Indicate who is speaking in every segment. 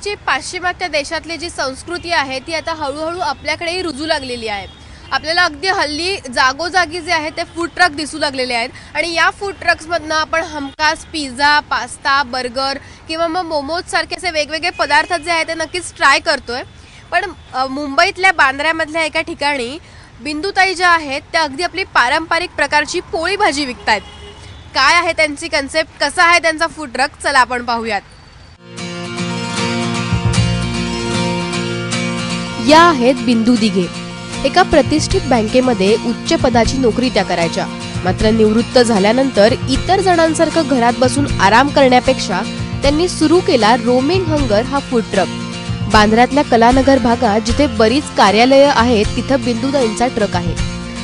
Speaker 1: मागची पाश्चिमात्य देशातली जी संस्कृती आहे ती आता हळूहळू आपल्याकडेही रुजू लागलेली आहे. आपल्याला अगदी हल्ली जागोजागी जे आहे ते फूड ट्रक दिसू लागलेले आहेत. आणि या फूड ट्रक्समधनं आपण हमखास पिझ्झा पास्ता बर्गर किंवा मग मोमोज सारखे असे वेगवेगळे पदार्थ जे आहेत ते नक्कीच ट्राय करतोय. पण मुंबईतल्या बांद्र्यामधल्या एका ठिकाणी बिंदुताई ज्या आहेत त्या अगदी आपली पारंपरिक प्रकारची पोळी भाजी विकतायत. काय आहे त्यांची कन्सेप्ट कसा आहे त्यांचा फूड ट्रक चला आपण पाहूयात. या आहेत बिंदू दिघे. एका प्रतिष्ठित बँकेमध्ये उच्च पदाची नोकरी त्या करायच्या. मात्र निवृत्त झाल्यानंतर इतर जणांसारखं घरात बसून आराम करण्यापेक्षा त्यांनी सुरू केला रोमिंग हंगर हा फूड ट्रक. बांद्र्यातल्या कलानगर भागात जिथे बरीच कार्यालयं आहेत तिथं बिंदुताईंचा ट्रक आहे.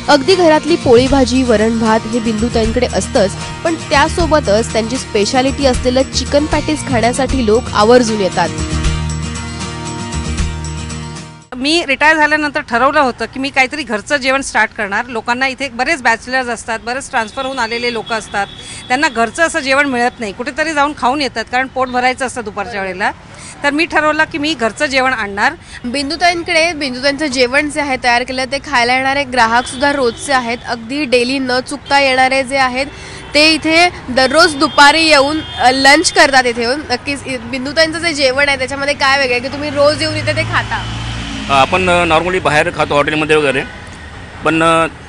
Speaker 1: अगदी घरातली पोळी भाजी वरण भात हे बिंदुताईंकडे असतंच पण त्यासोबतच त्यांची स्पेशालिटी असलेलं चिकन पॅटीस खाण्यासाठी लोक आवर्जून येतात.
Speaker 2: मी रिटायर झाल्यानंतर ठरवलं होतं की मी काहीतरी घरचं जेवण स्टार्ट करणार. लोकांना इथे बरेच बॅचलर्स असतात बरेच ट्रान्सफर होऊन आलेले लोक असतात. त्यांना घरचं असं जेवण मिळत नाही. कुठेतरी जाऊन खाऊन येतात कारण पोट भरायचं असतं दुपारच्या वेळेला. तर मी ठरवलं की मी घरचं जेवण आणणार.
Speaker 1: बिंदुताईंकडे बिंदुताईंचं जेवण जे आहे तयार केलं ते खायला येणारे ग्राहक सुद्धा रोजचे आहेत. अगदी डेली न चुकता येणारे जे आहेत ते इथे दररोज दुपारी येऊन लंच करतात इथे येऊन. नक्कीच बिंदुताईंचं जे जेवण आहे त्याच्यामध्ये काय वेगळं आहे की तुम्ही रोज येऊन इथे ते खाता?
Speaker 3: आपण नॉर्मली बाहेर खातो हॉटेलमध्ये वगैरे. पण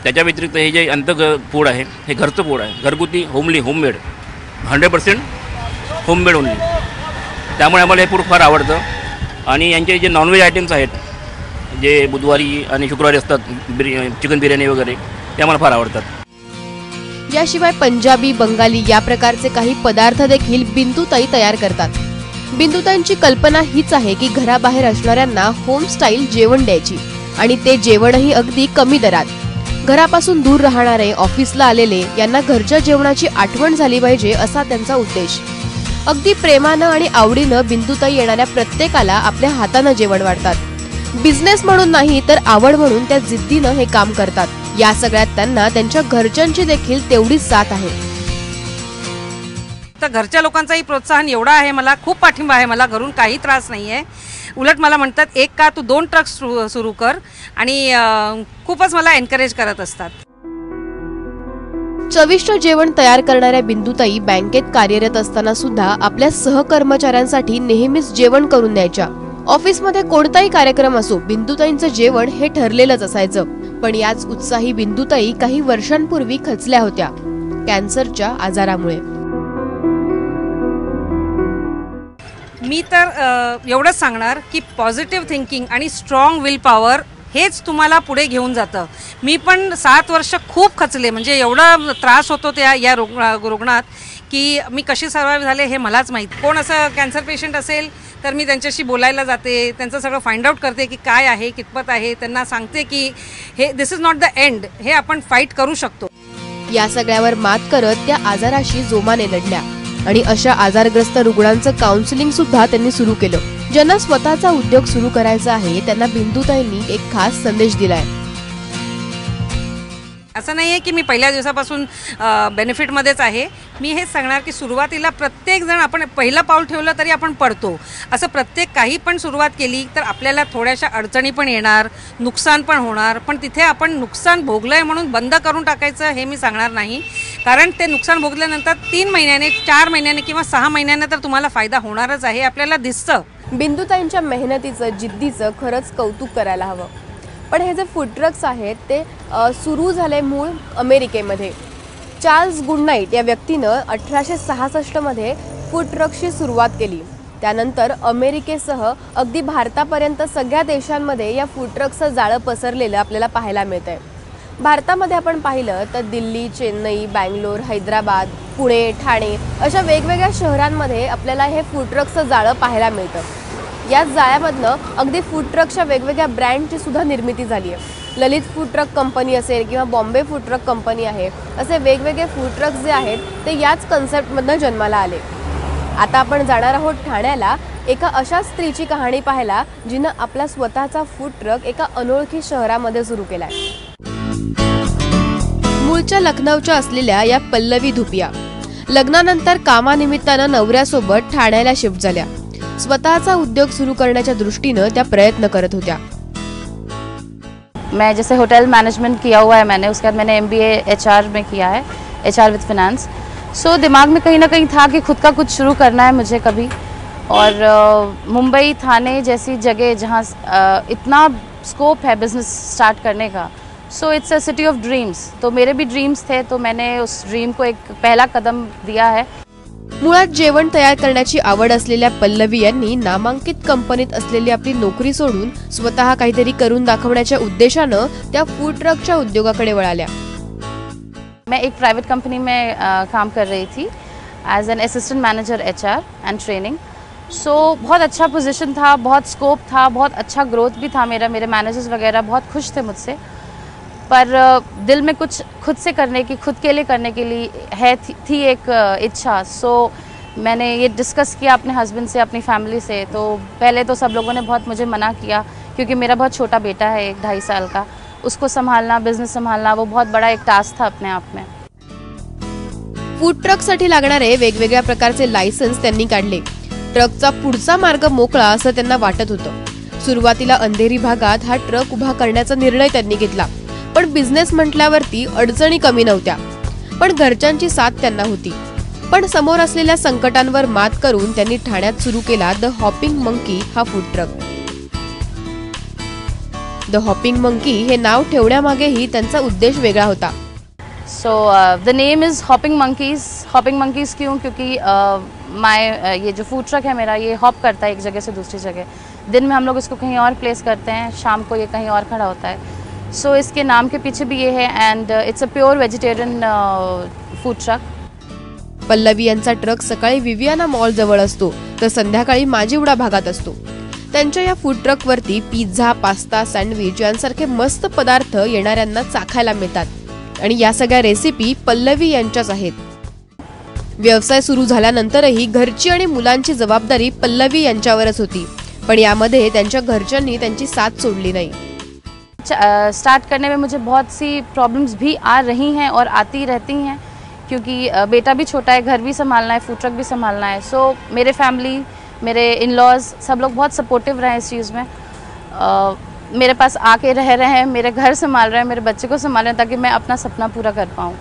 Speaker 3: त्याच्या व्यतिरिक्त हे जे अंत फूड आहे हे घरचं फूड आहे. घरगुती homely homemade hundred percent homemade only त्यामुळे आम्हाला हे फूड फार आवडतं. आणि यांचे जे नॉनव्हेज आयटम्स आहेत जे बुधवारी आणि शुक्रवारी असतात बिर्या चिकन बिर्याणी वगैरे ते आम्हाला फार आवडतात.
Speaker 1: याशिवाय पंजाबी बंगाली या प्रकारचे काही पदार्थ देखील बिंदुताई तयार करतात. बिंदुतांची कल्पना हीच आहे की घराबाहेर असणाऱ्यांना होम स्टाईल जेवण द्यायची. आणि ते जेवणही अगदी कमी दरात. घरापासून दूर राहणारे ऑफिसला आलेले यांना घरच्या जेवणाची आठवण झाली पाहिजे असा त्यांचा उद्देश. अगदी प्रेमानं आणि आवडीनं बिंदुताई येणाऱ्या प्रत्येकाला आपल्या हातानं जेवण वाढतात. बिझनेस म्हणून नाही तर आवड म्हणून त्या जिद्दीनं हे काम करतात. या सगळ्यात त्यांना त्यांच्या घरच्यांची देखील तेवढीच साथ आहे.
Speaker 2: तर घरच्या लोकांचाही प्रोत्साहन एवढा आहे मला खूप पाठिंबा आहे मला घरून काही त्रास नाही आहे उलट मला म्हणतात एक का तू दोन ट्रक सुरू कर आणि खूपच मला एनकरेज करत असतात.
Speaker 1: चविष्ट जेवण तयार करणाऱ्या बिंदुताई बँकेत कार्यरत असताना सुद्धा आपल्या सहकर्मचाऱ्यांसाठी नेहमीच जेवण करून द्यायच्या. ऑफिसमध्ये कोणताही कार्यक्रम असो बिंदुताईंचं जेवण हे ठरलेलंच असायचं. पण याच उत्साही बिंदुताई काही वर्षांपूर्वी खचल्या होत्या कॅन्सरच्या आजारामुळे.
Speaker 2: मी तर एवढंच सांगणार की पॉझिटिव्ह थिंकिंग आणि स्ट्रॉंग विल पॉवर हेच तुम्हाला पुढे घेऊन जातं. मी पण सात वर्ष खूप खचले. म्हणजे एवढा त्रास होतो त्या या रुग्ण रुग्णात की मी कशी सर्वाईव्ह झाले हे मलाच माहीत. कोण असं कॅन्सर पेशंट असेल तर मी त्यांच्याशी बोलायला जाते. त्यांचं सगळं फाइंड आउट करते की काय आहे कितपत आहे. त्यांना सांगते की हे this is not the end हे आपण फाईट करू शकतो.
Speaker 1: या सगळ्यावर मात करत त्या आजाराशी जोमाने लढल्या. आणि अशा आजारग्रस्त रुग्णांचं काउन्सिलिंग सुद्धा त्यांनी सुरू केलं. ज्यांना स्वतःचा उद्योग सुरू करायचा आहे त्यांना बिंदुताईंनी एक खास संदेश दिलाय.
Speaker 2: असं नाही आहे की मी पहिल्या दिवसापासून बेनिफिटमध्येच आहे. मी हे सांगणार की सुरुवातीला प्रत्येक जण आपण पहिलं पाऊल ठेवलं तरी आपण पडतो. असं प्रत्येक काही पण सुरुवात केली तर आपल्याला थोड्याशा अडचणी पण येणार नुकसान पण होणार. पण तिथे आपण नुकसान भोगलं आहे म्हणून बंद करून टाकायचं हे मी सांगणार नाही. कारण ते नुकसान भोगल्यानंतर तीन महिन्याने चार महिन्याने किंवा सहा महिन्याने तर तुम्हाला फायदा होणारच आहे. आपल्याला दिसतं.
Speaker 1: बिंदुताईंच्या मेहनतीचं जिद्दीचं खरंच कौतुक करायला हवं. पण हे जे फूड ट्रक्स आहेत ते सुरू झाले मूळ अमेरिकेमध्ये. चार्ल्स गुडनाईट या व्यक्तीनं अठराशे सहासष्टमध्ये फूड ट्रकची सुरुवात केली. त्यानंतर अमेरिकेसह अगदी भारतापर्यंत सगळ्या देशांमध्ये या फूड ट्रकचं जाळं पसरलेलं आपल्याला पाहायला मिळत आहे भारतामध्ये आपण पाहिलं तर दिल्ली चेन्नई बँगलोर हैदराबाद पुणे ठाणे अशा वेगवेगळ्या शहरांमध्ये आपल्याला हे फूड ट्रकचं जाळं पाहायला मिळतं. याच जाळ्यामधनं अगदी फूड ट्रकच्या वेगवेगळ्या ब्रँडची सुद्धा निर्मिती झाली आहे. ललित फूड ट्रक कंपनी असेल किंवा बॉम्बे फूड ट्रक कंपनी आहे असे वेगवेगळे फूड ट्रक्स जे आहेत ते याच कन्सेप्टमधनं जन्माला आले. आता आपण जाणार आहोत ठाण्याला एका अशा स्त्रीची कहाणी पाहायला जिनं आपला स्वतःचा फूड ट्रक एका अनोळखी शहरामध्ये सुरू केला आहे मूळच्या लखनौच्या असलेल्या या पल्लवी धुपिया. लग्नानंतर कामानिमित्तानं नवऱ्यासोबत ठाण्याला शिफ्ट झाल्या. स्वतःचा उद्योग सुरू करण्याच्या दृष्टीनं त्या प्रयत्न करत होत्या.
Speaker 4: मैं जैसे होटल मैनेजमेंट किया हुआ है मैंने उसके बाद मैंने एम बी में किया है H R with finance so दिमाग में कहीं ना कहीं था कि खुद का कुछ शुरू करना है मुझे कभी। और अ, मुंबई थाने जैसी जगह जहाँ अ, इतना स्कोप है बिज़नेस स्टार्ट करने का so it's a city of dreams तो मेरे भी ड्रीम्स थे तो मैंने उस ड्रीम को एक पहला कदम दिया है।
Speaker 1: मुळात जेवण तयार करण्याची आवड असलेल्या पल्लवी यांनी नामांकित कंपनीत असलेली आपली नोकरी सोडून स्वतः काहीतरी करून दाखवण्याच्या उद्देशानं त्या फ़ूड ट्रकच्या उद्योगाकडे वळाल्या.
Speaker 4: मैं एक प्राइवेट कंपनी में अ, काम कर रही थी as an assistant manager H R and training so बहुत अच्छा पोजीशन था बहुत स्कोप था बहुत अच्छा ग्रोथ भी था मेरा। मेरे मैनेजर्स वगैरह बहुत खुश थे मुझसे। पर दिल में कुछ खुद से करने की खुद के लिए करने के लिए है थी, थी एक इच्छा। सो मैंने ये डिस्कस किया अपने हस्बैंड से अपनी फैमिली से। तो पहले तो सब लोगों ने बहुत मुझे मना किया क्योंकि मेरा बहुत छोटा बेटा है एक ढाई साल का। उसको संभालना बिज़नेस संभालना वो बहुत बड़ा एक टास्क था अपने आप में।
Speaker 1: फ़ूड ट्रकसाठी लागणारे वेगवेगळ्या प्रकारचे लायसन्स त्यांनी काढले. ट्रकचा पुढचा मार्ग मोकळा असं त्यांना वाटत होतं. सुरुवातीला अंधेरी भागात हा ट्रक उभा करण्याचा निर्णय त्यांनी घेतला. पण बिझनेस म्हटल्यावरती अडचणी कमी नव्हत्या. पण घरच्यांची साथ त्यांना होती. पण समोर असलेल्या संकटांवर मात करून त्यांनी ठाण्यात सुरू केला द हॉपिंग मंकी हा food truck the hopping monkey हे नाव ठेवण्यामागेही त्यांचा उद्देश वेगळा होता.
Speaker 4: So the name is hopping monkeys hopping monkeys क्यों? क्योंकि uh, माय uh, ये जो फूड ट्रक है मेरा ये हॉप करता है एक जगह से दूसरी जगह. दिन में हम लोग इसको कहीं और प्लेस करते हैं शाम को ये कहीं और खड़ा होता है. सो इसके नाम के पीछे भी ये है and it's a pure vegetarian food truck
Speaker 1: Pallavi यांचा ट्रक सकाळी विवियाना मॉल जवळ असतो तर संध्याकाळी माजिवडा भागात असतो. त्यांच्या या फूड ट्रकवरती पिझ्झा पास्ता सँडविच यांसारखे मस्त पदार्थ येणाऱ्यांना चाखायला मिळतात. आणि या सगळ्या रेसिपी पल्लवी यांच्याच आहेत. व्यवसाय सुरू झाल्यानंतरही घरची आणि मुलांची जबाबदारी पल्लवी यांच्यावरच होती. पण यामध्ये त्यांच्या घरच्यांनी त्यांची साथ सोडली नाही.
Speaker 4: स्टार्ट करने में मुझे बहुत सी प्रॉब्लम्स भी आ रही हैं और आती रहती हैं क्योंकि बेटा भी छोटा है घर भी संभालना है फ़ूड ट्रक भी संभालना है सो मेरे फैमिली मेरे इन लॉज सब लोग बहुत सपोर्टिव रहे हैं इस चीज़ में। अ, मेरे पास आके रह रहे हैं मेरे घर संभाल रहे हैं मेरे बच्चे को संभाल रहे हैं ताकि मैं अपना सपना पूरा कर पाऊँ।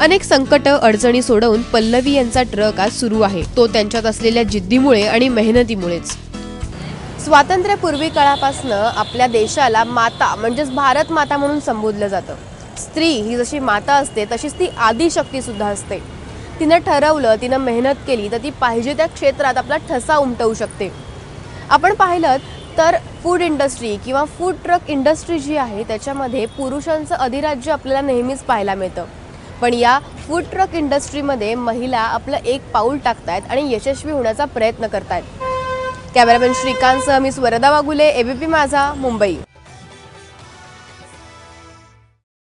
Speaker 1: अनेक संकट अडचणी सोडवून पल्लवी ट्रक आज सुरू आहे. तो त्यांच्यात असलेल्या जिद्दीमुळे स्वातंत्र्यपूर्वी काळापासनं आपल्या देशाला माता म्हणजेच भारत माता म्हणून संबोधलं जातं. स्त्री ही जशी माता असते तशीच ती आदिशक्ती सुद्धा असते. तिनं ठरवलं तिनं मेहनत केली तर ती पाहिजे त्या क्षेत्रात आपला ठसा उमटवू शकते. आपण पाहिलं तर फूड इंडस्ट्री किंवा फूड ट्रक इंडस्ट्री जी आहे त्याच्यामध्ये पुरुषांचं अधिराज्य आपल्याला नेहमीच पाहायला मिळतं. पण या फूड ट्रक इंडस्ट्रीमध्ये महिला आपलं एक पाऊल टाकतायत आणि यशस्वी होण्याचा प्रयत्न करतायत. कॅमेरामॅन श्रीकांतसह मी स्वरदा वागुले एबीपी माझा मुंबई.